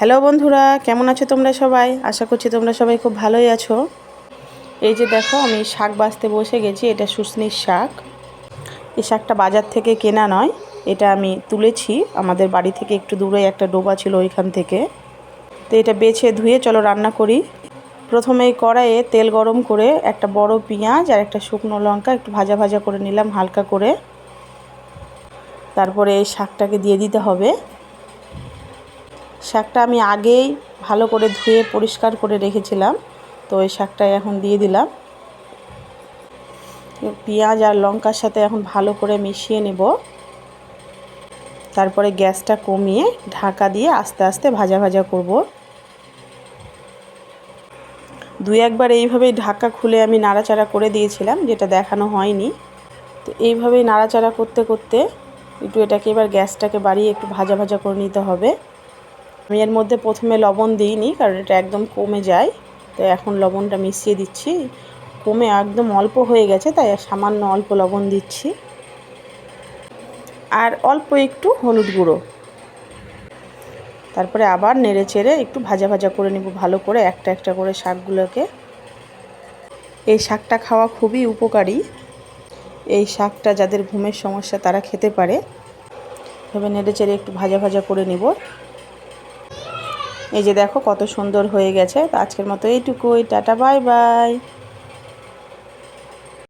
Hello বন্ধুরা, কেমন আছো তোমরা সবাই? আশা করছি তোমরা সবাই খুব ভালোই আছো। এই যে দেখো, আমি শাক বাছতে বসে গেছি, এটা শুশনির শাক। এই শাকটা বাজার থেকে কেনা নয়, এটা আমি তুলেছি। আমাদের বাড়ি থেকে একটু দূরে একটা ডোবা ছিল ওইখান থেকে। তো এটা বেছে ধুয়ে চলো রান্না করি। প্রথমে কড়াইয়ে তেল গরম করে একটা বড় পেঁয়াজ আর একটা শুকনো লঙ্কা একটু ভাজা ভাজা করে নিলাম হালকা করে। তারপরে এই শাকটাকে দিয়ে দিতে হবে। শাকটা আমি আগেই ভালো করে ধুয়ে পরিষ্কার করে রেখেছিলাম। তো ওই শাকটাই এখন দিয়ে দিলাম। পেঁয়াজ আর লঙ্কার সাথে এখন ভালো করে মিশিয়ে নেব। তারপরে গ্যাসটা কমিয়ে ঢাকা দিয়ে আস্তে আস্তে ভাজা ভাজা করব। দুই একবার এইভাবেই ঢাকা খুলে আমি নাড়াচাড়া করে দিয়েছিলাম, যেটা দেখানো হয়নি। তো এইভাবেই নাড়াচাড়া করতে করতে একটু এটাকে এবার গ্যাসটাকে বাড়িয়ে একটু ভাজা ভাজা করে নিতে হবে। আমি এর মধ্যে প্রথমে লবণ দিইনি, কারণ এটা একদম কমে যায়। তো এখন লবণটা মিশিয়ে দিচ্ছি। কমে একদম অল্প হয়ে গেছে, তাই সামান্য অল্প লবণ দিচ্ছি। আর অল্প একটু হলুদ গুঁড়ো। তারপরে আবার নেড়ে চেড়ে একটু ভাজা ভাজা করে নেব, ভালো করে একটা একটা করে শাকগুলোকে। এই শাকটা খাওয়া খুবই উপকারী। এই শাকটা যাদের ঘুমের সমস্যা তারা খেতে পারে। এভাবে নেড়ে চেড়ে একটু ভাজা ভাজা করে নিব। এই যে দেখো কত সুন্দর হয়ে গেছে। তো আজকের মতো এইটুকুই। Tata bye bye.